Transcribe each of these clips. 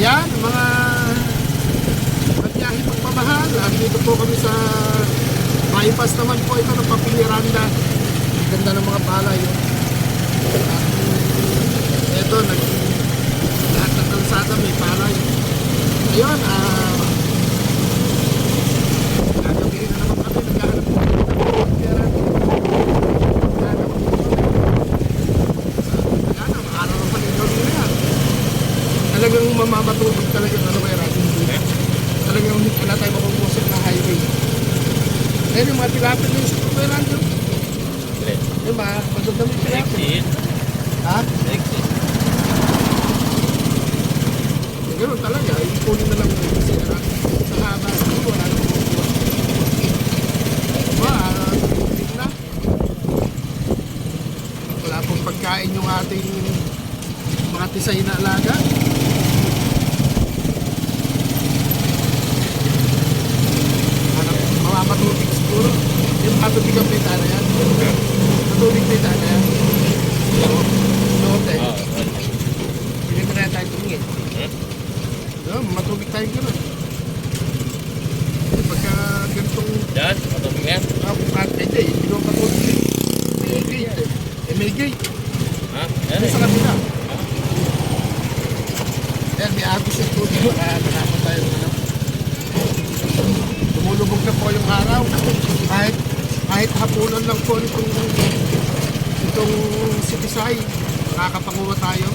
Ayan, mga magbiyahe pagmamahal. Dito po kami sa bypass naman po ito ng Papiliranda. Ganda ng mga palay. At ito, nag lahat ng kalsada may palay. Ayun, ah gagabihin na naman kami. Naghahanap po kami ng Papiliranda. Naghahanap po kami. Wala na, maaraw pa rin daw nila yan. Talagang mamamatubig talaga ano kaya natin Talagang wala tayo makukusap na highway. Ayun yung mga tilapin na yung sa kaya natin. Yung mga tilapin. Exit. Ha? Exit. Ganun talaga, ipunin na lang yung kasi na sa haba sa wala nang makukuha. Tubig na. Wala pong pagkain yung ating mga tisay na alaga. Ano, mamamatubig siguro. Yung matubig ang plita na yan. Matubig plita na yan. Lote. Ah, Hindi mo na tayo tumingin. Hmm? No, matubig tayo gano'n. Eh, Pagka ganitong Yan, matubig na yan. uh, kung hindi, hindi mo patubig eh. May gate eh. Eh, may gate. Ha? Yan eh. sa kabila? Yan, may agos yung tubig. Kaya nakakot tayo ng ano. Tumulubog na po yung araw. Kahit, kahit hapunan lang po nitong itong sitisay. Nakakapanguha tayo.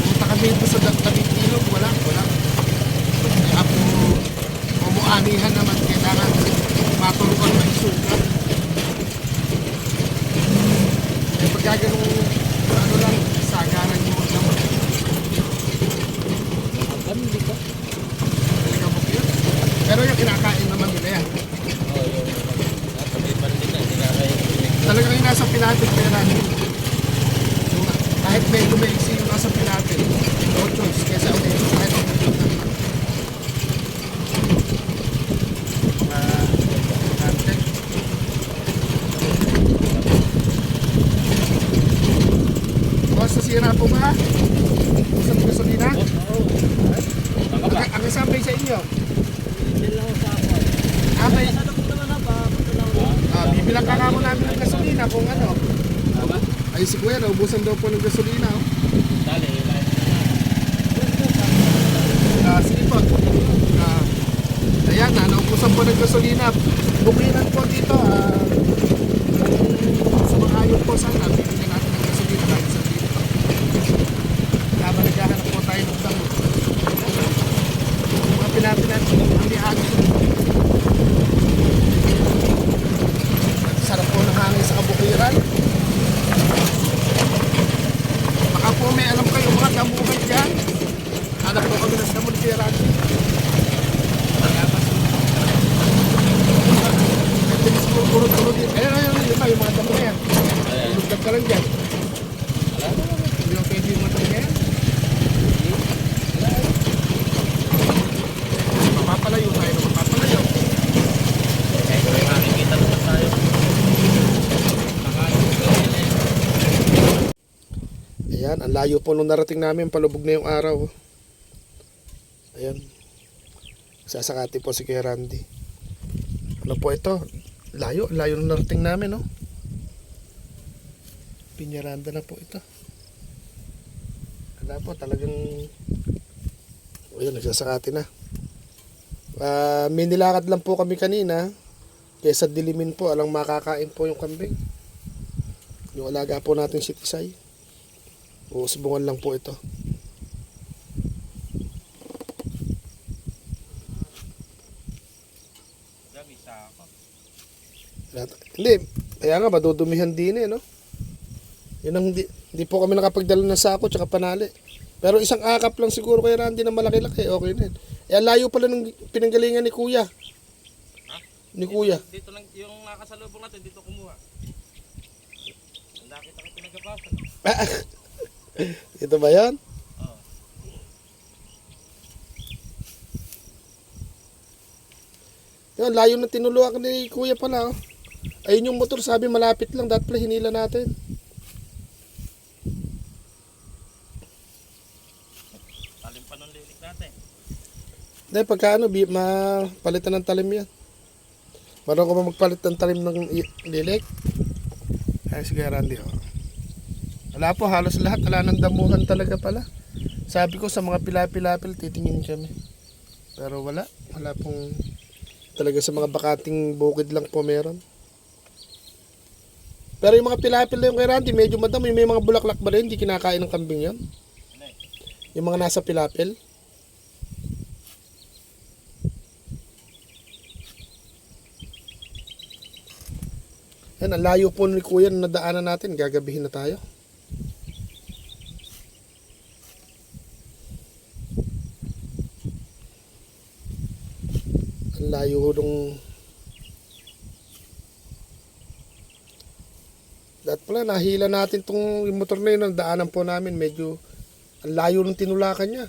Pumunta kami dito sa David Ilog. Wala, wala. Kaya po, umuanihan naman. Kailangan matulungan maisugat. Eh, pagka ganun, ano lang, sagaran yung naman. Hindi ka. Talaga mo yun. Pero yung kinakain naman nila yan. Oo, yung natabi pa rin din na. Hindi na kayo. Talagang yung nasa pinatin pera. Yung, kahit medyo maiksi yung nasa pinatin, no choice. Kesa ulit kahit ang mga pinante. Boss, nasira po ba? Sa gasolina? Oo. Tama ba? Ang, ang sa inyo? Diyan lang sa ako. Ah, may, na ba? ah, bibilang ka nga mo namin ng gasolina kung ano. Ay si Kuya, naubusan daw po ng gasolina. Oh. Dali, ilahin na Ah, sige po. Ah, ayan na, naubusan po ng gasolina. Bukinan po dito. Ah, mga ayaw po sana, bibigyan natin ng gasolina kahit sa dito. Habang naghahanap po tayo ng damo. Yung mga pinapin natin, hindi agad. Sarap po ng hangin sa kabukiran. Baka po may alam kayo mga damuhan dyan. Hanap po kami ng damon kay Randy. May bilis mo kurot-kurot din. Ayun, ayun, ayun, ayun, yung mga damo na yan. Ayan. Lugdag ka lang dyan. Wala na. Hindi mo pwede yung na yan. Mapapalayo tayo na mapapalayo. Eh, kung may makikita naman tayo. Ayan, ang layo po nung narating namin, palubog na yung araw. Ayan. Sasakati po si Kuya Randy. Ano po ito? Layo, layo nung narating namin, no? Pinyaranda na po ito. Wala po, talagang... Ayan, nagsasakati na. Ah, may nilakad lang po kami kanina. Kesa dilimin po, alang makakain po yung kambing. Yung alaga po natin si Tisay. Uusbungan lang po ito. Hindi, kaya nga madudumihan din eh, no? Yun ang hindi, hindi po kami nakapagdala ng sako tsaka panali. Pero isang akap lang siguro kaya Randy na malaki-laki, okay na yun. Eh, layo pala ng pinanggalingan ni Kuya. Ni Kuya. Dito lang, yung nakasalubong natin, dito kumuha. Ang nakita ko pinagapasan. Ito ba yan? Oo. Yun, layo na tinuluan ni Kuya pala. Oh. Ayun yung motor, sabi malapit lang, dapat pala hinila natin. Talim panunlilik natin. Dahil pagka ano, bi- mapalitan ng talim yan. Marunong ko ba magpalit ng talim ng lilik? Ay, sige Randy. Oh. Wala po, halos lahat. Wala ng damuhan talaga pala. Sabi ko sa mga pilapilapil, titingin kami. Pero wala. Wala pong talaga sa mga bakating bukid lang po meron. Pero yung mga pilapil na yung kay Randy, medyo madami. May mga bulaklak ba rin? Hindi kinakain ng kambing yan? Yung mga nasa pilapil? Yan, ang layo po ni Kuya na nadaanan natin. Gagabihin na tayo. Ang layo nung... Dapat pala, nahila natin tong yung motor na yun. Ang daanan po namin, medyo... Ang layo ng tinulakan niya.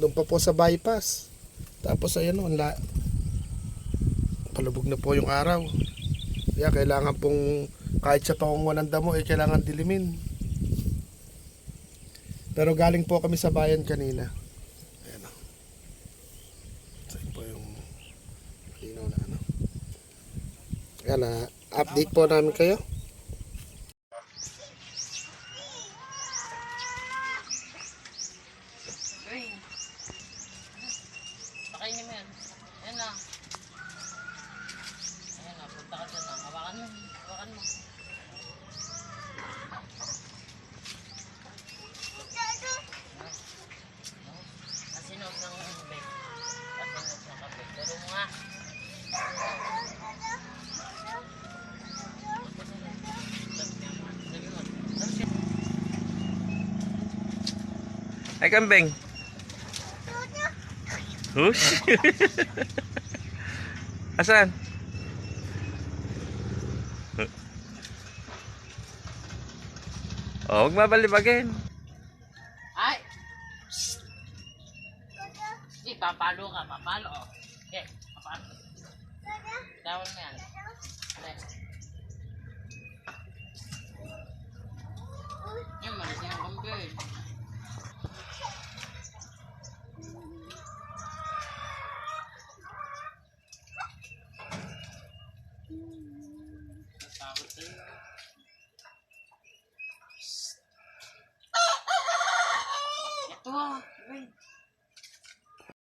Doon pa po sa bypass. Tapos ayan o, ang la... palubog na po yung araw. Kaya kailangan pong kahit sa pakunguan ng damo, eh kailangan dilimin. Pero galing po kami sa bayan kanina. Ayan o. So po yung malinaw na ano. Ayan na, update po namin kayo. Pakainin mo yan. Ayan na. Ay, kambing. Hush. Asan? Oh, huwag mabalibagin. Ay! Hindi, papalo ka, papalo. Okay, papalo. Tawal mo yan. Yan, malisin ang kumpir.